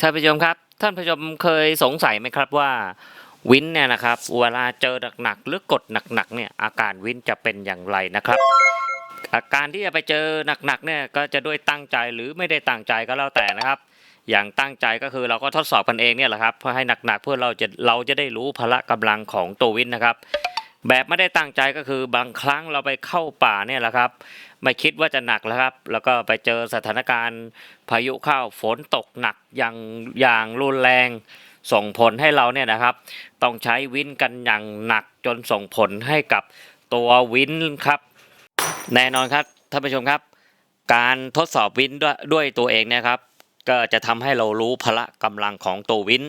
ท่านผู้ชมครับ ท่านผู้ชมเคยสงสัยไหมครับว่าวินเนี่ยนะครับเวลาเจอหนักๆหรือกดหนักๆเนี่ยอาการวินจะเป็นอย่างไรนะครับ อาการที่จะไปเจอหนักๆเนี่ยก็จะด้วยตั้งใจหรือไม่ได้ตั้งใจก็แล้วแต่นะครับ อย่างตั้งใจก็คือเราก็ทดสอบกันเองเนี่ยแหละครับเพื่อให้หนักๆเพื่อเราจะเราจะได้รู้พละกำลังของตัววินนะครับ แบบไม่ได้ตั้งใจก็คือบางครั้งเราไปเข้าป่าเนี่ยแหละครับ ไม่คิดว่าจะหนักแล้วครับ แล้วก็ไปเจอสถานการณ์พายุเข้าฝนตกหนักอย่างอย่างรุนแรง ส่งผลให้เราเนี่ยนะครับ ต้องใช้วินกันอย่างหนักจนส่งผลให้กับตัววินครับ แน่นอนครับท่านผู้ชมครับ การทดสอบวินด้วยด้วยตัวเองเนะครับก็จะทำให้เรารู้พละกำลังของตัววิน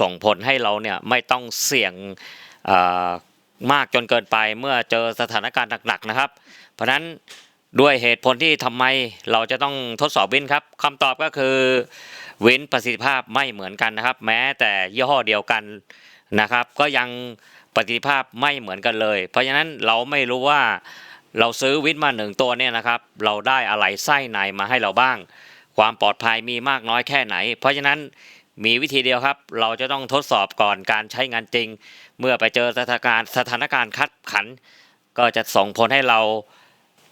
ส่งผลให้เราเนี่ยไม่ต้องเสี่ยงอ่อมากจนเกินไปเมื่อเจอสถานการณ์หนักๆนะครับ เพราะฉะนั้น ด้วยเหตุผลที่ทำไมเราจะต้องทดสอบวินครับคำตอบก็คือวินประสิทธิภาพไม่เหมือนกันนะครับ แม้แต่ยี่ห้อเดียวกันนะครับ ก็ยังประสิทธิภาพไม่เหมือนกันเลย เพราะฉะนั้นเราไม่รู้ว่าเราซื้อวินมาหนึ่งตัวเนี่ยนะครับ เราได้อะไรไส้ในมาให้เราบ้าง ความปลอดภัยมีมากน้อยแค่ไหน เพราะฉะนั้นมีวิธีเดียวครับ เราจะต้องทดสอบก่อนการใช้งานจริง เมื่อไปเจอสถานการณ์สถานการณ์คัดขัน ก็จะส่งผลให้เรา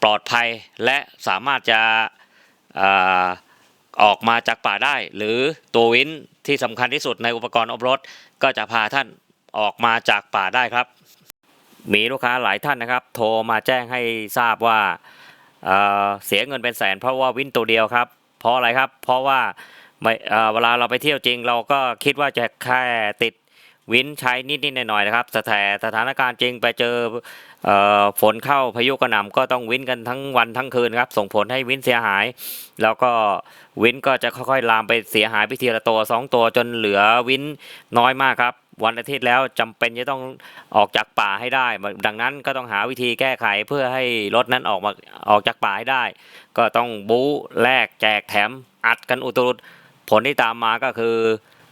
ปลอดภัยและสามารถจะอออกมาจากป่าได้ หรือตัววินที่สำคัญที่สุดในอุปกรณ์ออฟรถ ก็จะพาท่านออกมาจากป่าได้ครับ มีลูกค้าหลายท่านนะครับ โทรมาแจ้งให้ทราบว่าเเสียเงินเป็นแสนเพราะว่าวินตัวเดียวครับ เพราะอะไรครับ เพราะว่าเวลาเราไปเที่ยวจริง เราก็คิดว่าจะแค่ติด วินใช้นิดๆหน่อยๆนะครับแต่สถานการณ์จริงไปเจอฝนเข้าพายุกระหน่ำก็ต้องวินกันทั้งวันทั้งคืนครับ ส่งผลให้วินเสียหาย แล้วก็วินก็จะค่อยๆลามไปเสียหายไปทีละตัวสองตัวจนเหลือวินน้อยมากครับวันอาทิตย์แล้วจำเป็นจะต้องออกจากป่าให้ได้ ดังนั้นก็ต้องหาวิธีแก้ไขเพื่อให้รถนั้นออกมาออกจากป่าให้ได้ ก็ต้องบู๊แลกแจกแถมอัดกันอุตรุดผลที่ตามมาก็คือ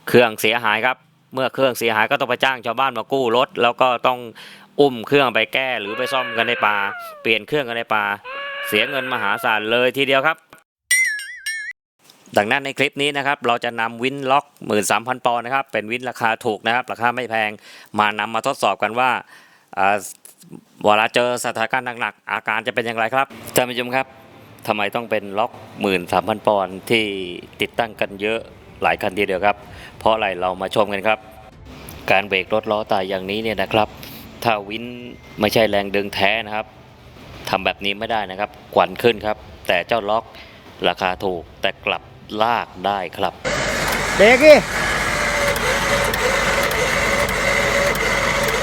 เครื่องเสียหายครับ เมื่อเครื่องเสียหายก็ต้องไปจ้างชาวบ้านมากู้รถ แล้วก็ต้องอุ้มเครื่องไปแก้หรือไปซ่อมกันในป่า เปลี่ยนเครื่องกันในป่า เสียเงินมหาศาลเลยทีเดียวครับ ดังนั้นในคลิปนี้นะครับ เราจะนำวินล็อก 13,000 ปอนด์นะครับ เป็นวินราคาถูกนะครับ ราคาไม่แพงมานำมาทดสอบกันว่าเวลาเจอสถานการณ์หนักๆอาการจะเป็นอย่างไรครับท่านผู้ชมครับทำไมต้องเป็นล็อก 13,000 ปอนด์ที่ติดตั้งกันเยอะหลายคันทีเดียวครับ เพราะอะไรเรามาชมกันครับ การเบรกรถล้อตายอย่างนี้เนี่ยนะครับ ถ้าวินไม่ใช่แรงดึงแท้นะครับทำแบบนี้ไม่ได้นะครับควันขึ้นครับ แต่เจ้าล็อกราคาถูกแต่กลับลากได้ครับเบรกดิ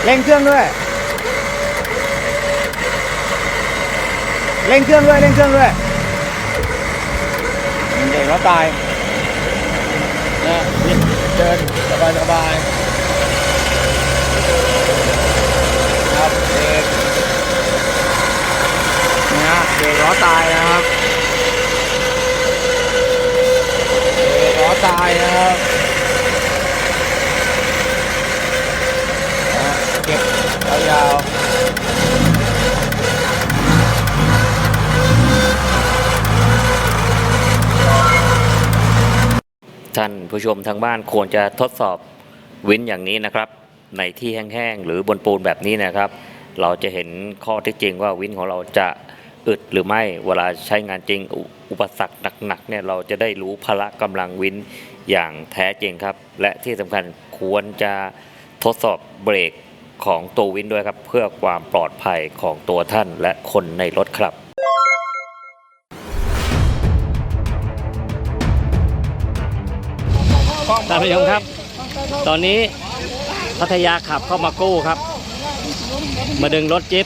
เร่งเครื่องด้วย เร่งเครื่องด้วย เร่งเครื่องด้วยเบรกแล้วตายนะนี่เดินสบายสบายครับเบรกนี่ฮะเบรกล้อตายนะครับ เบรกล้อตายนะครับนะเก็บยาวๆ ท่านผู้ชมทางบ้านควรจะทดสอบวินอย่างนี้นะครับ ในที่แห้งๆหรือบนปูนแบบนี้นะครับ เราจะเห็นข้อที่จริงว่าวินของเราจะอึดหรือไม่เวลาใช้งานจริงอุอุปสรรคหนักๆเนี่ยเราจะได้รู้พละกำลังวินอย่างแท้จริงครับ และที่สำคัญควรจะทดสอบเบรกของตัววินด้วยครับ เพื่อความปลอดภัยของตัวท่านและคนในรถครับ ท่านผู้ชมครับ ตอนนี้พัทยาขับเข้ามากู้ครับ มาดึงรถจิ๊บ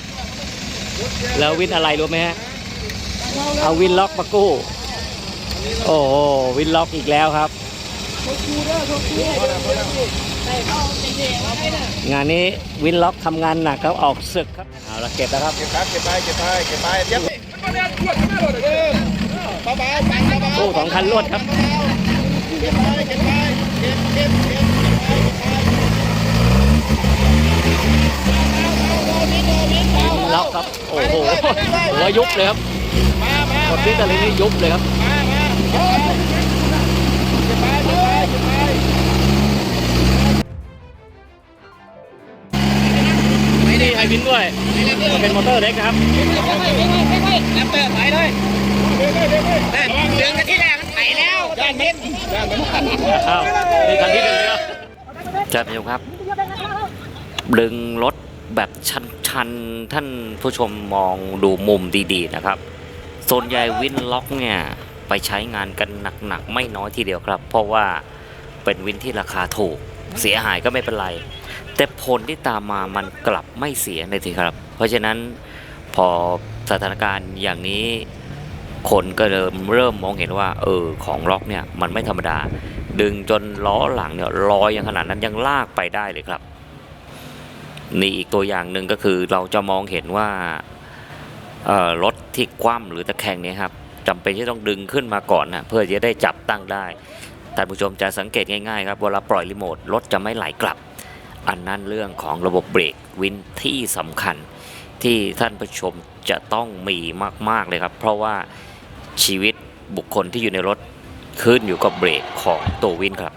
แล้ววินอะไรรู้ไหมฮะเอาวินล็อกมากู้ โอ้โหวินล็อกอีกแล้วครับ งานนี้วินล็อกทำงานหนักครับออกศึกครับเอาละเก็บแล้วครับเก็บครับเก็บไปเก็บไปเก็บไปเดี๋ยวเบาๆปังเบากู้สองคันรวดครับ ล็อกครับ โอ้โหหัวยุบเลยครับหมดที่ตะลินี่ยุบเลยครับไม่ดีไฮวินด้วย เป็นมอเตอร์เด็กนะครับไปไปไปไปไปไปไปไอ้าวนี่คันที่หนึ่งแล้วท่านผู้ชมครับ ดึงรถแบบชันๆ ท่านผู้ชมมองดูมุมดีๆนะครับ ส่วนใหญ่วินล็อกเนี่ย ไปใช้งานกันหนักๆ ไม่น้อยทีเดียวครับ เพราะว่าเป็นวินที่ราคาถูก เสียหายก็ไม่เป็นไร แต่ผลที่ตามมามันกลับไม่เสียเลยทีครับ เพราะฉะนั้นพอสถานการณ์อย่างนี้ คนก็เริ่มเริ่มมองเห็นว่า เออของล็อกเนี่ยมันไม่ธรรมดา ดึงจนล้อหลังเนี่ยลอยอย่างขนาดนั้นยังลากไปได้เลยครับ นี่อีกตัวอย่างหนึ่งก็คือเราจะมองเห็นว่าออรถที่คว่ำหรือตะแคงเนี่ยครับจำเป็นที่ต้องดึงขึ้นมาก่อนนะเพื่อจะได้จับตั้งได้ท่านผู้ชมจะสังเกตง่ายๆครับเวลาปล่อยรีโมทรถจะไม่ไหลกลับ อันนั้นเรื่องของระบบเบรกวินที่สำคัญที่ท่านผู้ชมจะต้องมีมากๆเลยครับ เพราะว่า ชีวิตบุคคลที่อยู่ในรถขึ้นอยู่กับเบรกของตัววินครับ